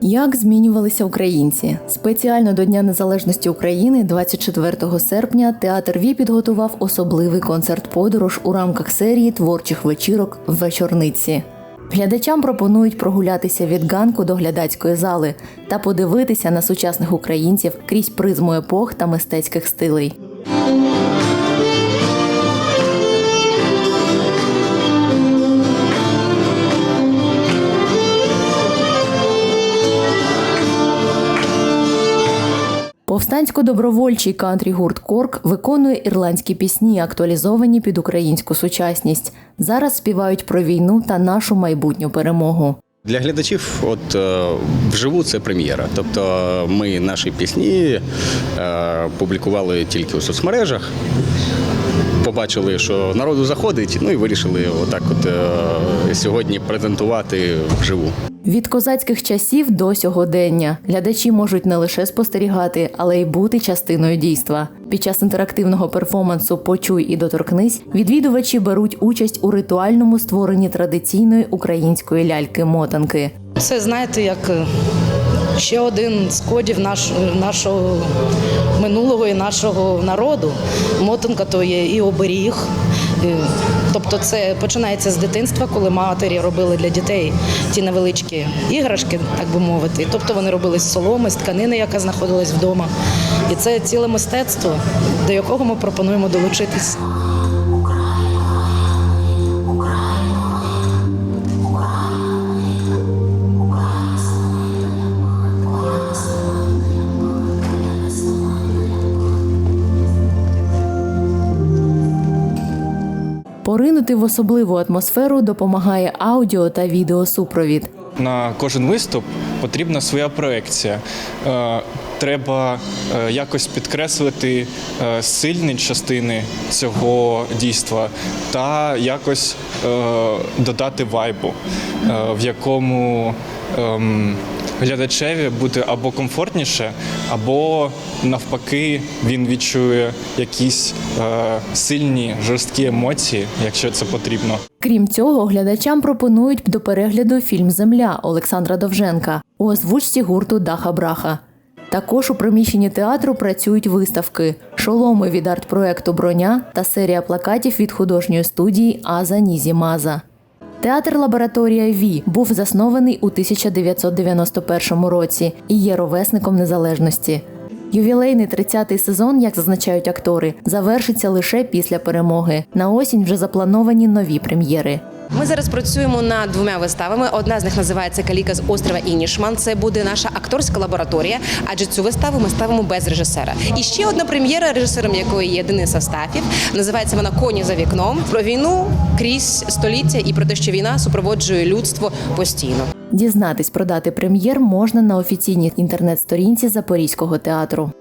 Як змінювалися українці? Спеціально до Дня Незалежності України, 24 серпня, театр Ві підготував особливий концерт-подорож у рамках серії творчих вечірок в вечорниці. Глядачам пропонують прогулятися від ганку до глядацької зали та подивитися на сучасних українців крізь призму епох та мистецьких стилей. Повстансько-добровольчий кантрі-гурт Корк виконує ірландські пісні, актуалізовані під українську сучасність. Зараз співають про війну та нашу майбутню перемогу. Для глядачів, от е, вживу це прем'єра. Тобто ми наші пісні е, публікували тільки у соцмережах. Побачили, що народу заходить, ну і вирішили отак, от е, сьогодні презентувати вживу. Від козацьких часів до сьогодення глядачі можуть не лише спостерігати, але й бути частиною дійства. Під час інтерактивного перформансу Почуй і доторкнись відвідувачі беруть участь у ритуальному створенні традиційної української ляльки-мотанки. Це знаєте, як е, ще один з кодів наш, нашого минулого і нашого народу. Мотанка то є і оберіг. Тобто це починається з дитинства, коли матері робили для дітей ті невеличкі іграшки, так би мовити. Тобто вони робили з соломи, з тканини, яка знаходилась вдома. І це ціле мистецтво, до якого ми пропонуємо долучитись. Поринути в особливу атмосферу допомагає аудіо та відеосупровід. На кожен виступ потрібна своя проекція. Е, Треба е, якось підкреслити е, сильні частини цього дійства та якось додати вайбу, в якому ем, глядачеві буде або комфортніше, або навпаки він відчує якісь е, сильні жорсткі емоції, якщо це потрібно. Крім цього, глядачам пропонують до перегляду фільм Земля Олександра Довженка у озвучці гурту Даха Браха. Також у приміщенні театру працюють виставки, шоломи від арт-проекту Броня та серія плакатів від художньої студії Аза Нізі Маза. Театр Лабораторія Ві був заснований у 1991 році і є ровесником незалежності. Ювілейний 30-й сезон, як зазначають актори, завершиться лише після перемоги. На осінь вже заплановані нові прем'єри. Ми зараз працюємо над двома виставами. Одна з них називається Каліка з острова Інішман. Це буде наша акторська лабораторія, адже цю виставу ми ставимо без режисера. І ще одна прем'єра, режисером якої є Денис Астафів. Називається вона Коні за вікном про війну крізь століття і про те, що війна супроводжує людство постійно. Дізнатись про дати прем'єр можна на офіційній інтернет-сторінці Запорізького театру.